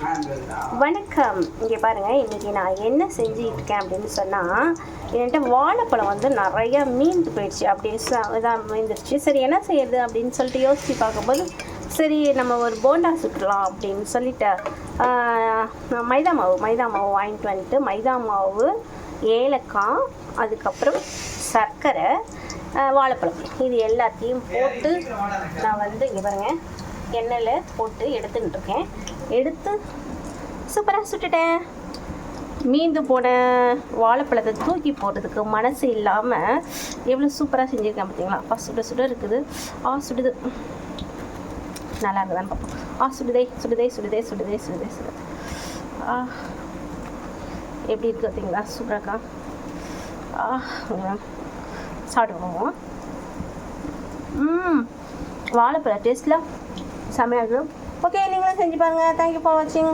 வணக்கம். இங்கே பாருங்கள் இன்றைக்கி நான் என்ன செஞ்சுக்கிட்டு இருக்கேன் அப்படின்னு சொன்னால் என்கிட்ட வாழைப்பழம் வந்து நிறைய மீந்து போயிடுச்சு. அப்படியே ச- இதாக மீந்துருச்சு. சரி என்ன செய்யறது அப்படின்னு சொல்லிட்டு யோசித்து பார்க்கும்போது சரி நம்ம ஒரு போண்டா சுட்டுலாம் அப்படின்னு சொல்லிட்டு மைதா மாவு மைதா மாவு வாங்கிட்டு வந்துட்டு மைதா மாவு ஏலக்காய் அதுக்கப்புறம் சர்க்கரை வாழைப்பழம். இது எல்லாத்தையும் போட்டு நான் வந்து இங்கே பாருங்கள் எண்ணெயில் போட்டு எடுத்துக்கிட்டு இருக்கேன் எடுத்து சூப்பராக சுட்டுட்டேன். மீந்து போன வாழைப்பழத்தை தூக்கி போடுறதுக்கு மனசு இல்லாமல் எவ்வளோ சூப்பராக செஞ்சுருக்கேன் பார்த்தீங்களா அப்பா சுட சுட இருக்குது. ஆ சுடுது. நல்லா இருக்குதான்னு பார்ப்போம் ஆ சுடுதே சுடுதே சுடுதே சுடுதே சுடுதே சுடுதே. ஆ எப்படி இருக்கு பார்த்தீங்களா சூப்பராக்கா ஆ சாப்பிடுவோம் ம் வாழைப்பழ டேஸ்ட்டில் சமையல் இருக்கும். ஓகே நீங்களும் செஞ்சு பாருங்கள் தேங்க்யூ ஃபார் வாட்சிங்